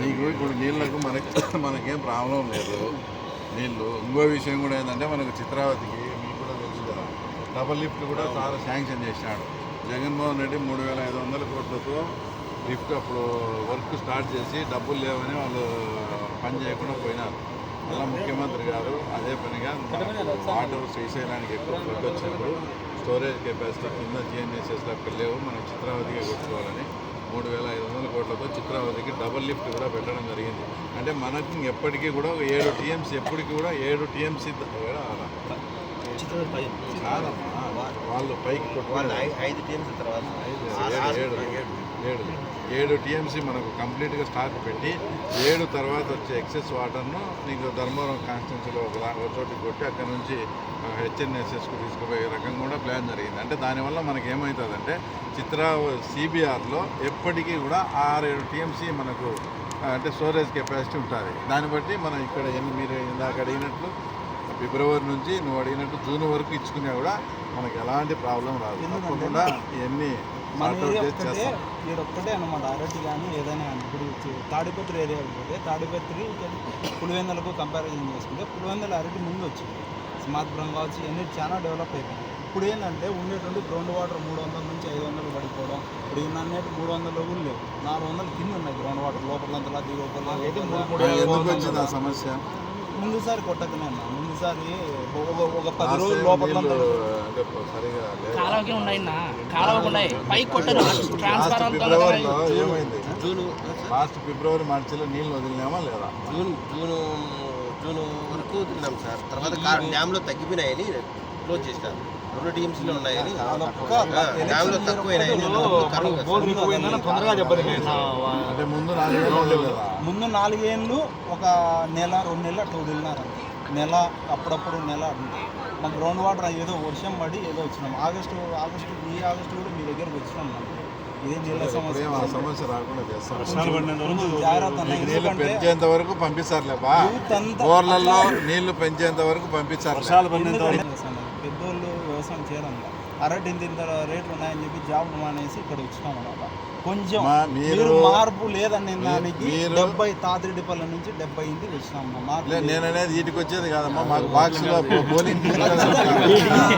నీకు ఇప్పుడు నీళ్ళకు మనకి మనకేం ప్రాబ్లం లేదు. నీళ్ళు ఇంకో విషయం కూడా ఏంటంటే మనకు చిత్రావతికి మీకు కూడా తెలుసు కదా డబల్ లిఫ్ట్ కూడా చాలా శాంక్షన్ చేసినాడు. జగన్మోహన్ రెడ్డి మూడు వేల ఐదు వందల కోట్లతో లిఫ్ట్ అప్పుడు వర్క్ స్టార్ట్ చేసి డబ్బులు లేవని వాళ్ళు పని చేయకుండా పోయినారు. అలా ముఖ్యమంత్రి గారు అదే పనిగా వాటర్ శ్రీశైలానికి ఎక్కువ ఫ్లడ్ వచ్చినప్పుడు స్టోరేజ్ కెపాసిటీ కింద జిఎన్ఎస్ఎస్లోకి లేవు. మనం చిత్రావతిగా కొట్టుకోవాలని మూడు వేల ఐదు వందల కోట్లతో చిత్రావతికి డబల్ లిఫ్ట్ కూడా పెట్టడం జరిగింది. అంటే మనకు ఎప్పటికీ కూడా ఒక ఏడు టీఎంసీ ఎప్పటికీ కూడా ఏడు టీఎంసీ కాదమ్మా వాళ్ళు పైకి కొట్టుకోవాలి ఐదు టీమ్స్ తర్వాత. ఐదు, ఏడు ఏడు. ఏడు ఏడు టీఎంసీ మనకు కంప్లీట్గా స్టాక్ పెట్టి ఏడు తర్వాత వచ్చే ఎక్సెస్ వాటర్ను నీకు ధర్మవరం కాన్స్టిట్యున్సీలో ఒక ఒక చోటికి కొట్టి అక్కడ నుంచి హెచ్ఎన్ఎస్ఎస్కు తీసుకుపోయే రకంగా కూడా ప్లాన్ జరిగింది. అంటే దానివల్ల మనకి ఏమవుతుందంటే చిత్ర సిబిఆర్లో ఎప్పటికీ కూడా ఆరేడు టీఎంసీ మనకు అంటే స్టోరేజ్ కెపాసిటీ ఉంటుంది. దాన్ని బట్టి మనం ఇక్కడ ఎన్ని మీరు ఇందాక అడిగినట్లు ఫిబ్రవరి నుంచి నువ్వు అడిగినట్టు జూన్ వరకు ఇచ్చుకున్నా కూడా మనకి ఎలాంటి ప్రాబ్లం రాదు. తప్పకుండా ఇవన్నీ మన ఏరియా ఒక్కటే ఒక్కటే అనమాట అరటి కానీ ఏదైనా కానీ ఇప్పుడు తాడిపత్రి ఏరియా పోతే తాడిపత్రి పులివెందులకు కంపారిజన్ చేసుకుంటే పులివెందుల అరటి ముందు వచ్చింది. స్మార్ట్పురం కావచ్చు ఇవన్నీ చాలా డెవలప్ అయిపోయింది ఇప్పుడు ఏంటంటే ఉండేటువంటి గ్రౌండ్ వాటర్ మూడు వందల నుంచి ఐదు వందలు పడిపోవడం ఇప్పుడు ఈ నన్నేటి మూడు వందలు కూడా లేవు. నాలుగు వందలు కింద ఉన్నాయి గ్రౌండ్ వాటర్ లోపలంతలా దిగోపల అయితే సమస్య. ముందుసారి కొట్టకనే అన్న ముందుసారి ఒక- పది రోజులు. కాలువకి ఉన్నాయి నా కాలువకి ఉన్నాయి పైకి ఫిబ్రవరిలో ఏమైంది? జూన్. లాస్ట్ ఫిబ్రవరి మార్చిలో నీళ్ళు వదిలినామా లేదా? జూన్. జూన్ జూన్ వరకు తిన్నాం సార్. తర్వాత డ్యామ్లో తగ్గిపోయినాయని క్లోజ్ చేసినారు రెండు టీమ్స్లో ఉన్నాయని అదొక్క ఆ, డ్యామ్లో తక్కువైనాయని తొందరగా ముందు నాలుగేళ్ళు ఒక నెల రెండు నెలలు అట్లా వదిలినారు. నెల అప్పుడప్పుడు నెల. మా గ్రౌండ్ వాటర్ ఏదో వర్షం పడి ఏదో వచ్చినాం. ఆగస్టు ఆగస్టు ఈ ఆగస్టు కూడా మీ దగ్గరకు వచ్చినాం మనం. ఇదే నీళ్ళ సమస్య. సమస్య రాకుండా చేస్తాం. పెంచేంత వరకు పంపిస్తారులేపా యూత్ అంతా బోర్లలో నీళ్ళు పెంచేంత వరకు పంపించారు వ్యవసాయం చేయాలన్న అరటి ఇంత ఇంత రేట్లు ఉన్నాయని చెప్పి జాబ్ మానేసి ఇక్కడ వచ్చినాం అన్నమాట. కొంచెం మీరు మార్పు లేదనే దానికి డెబ్బై తాతిరెడ్డిపల్లి నుంచి డెబ్బై ఇంటికి వచ్చినాం. నేను అనేది వీటికి వచ్చేది కాదమ్మా మాకు బాక్స్లో బోలింగ్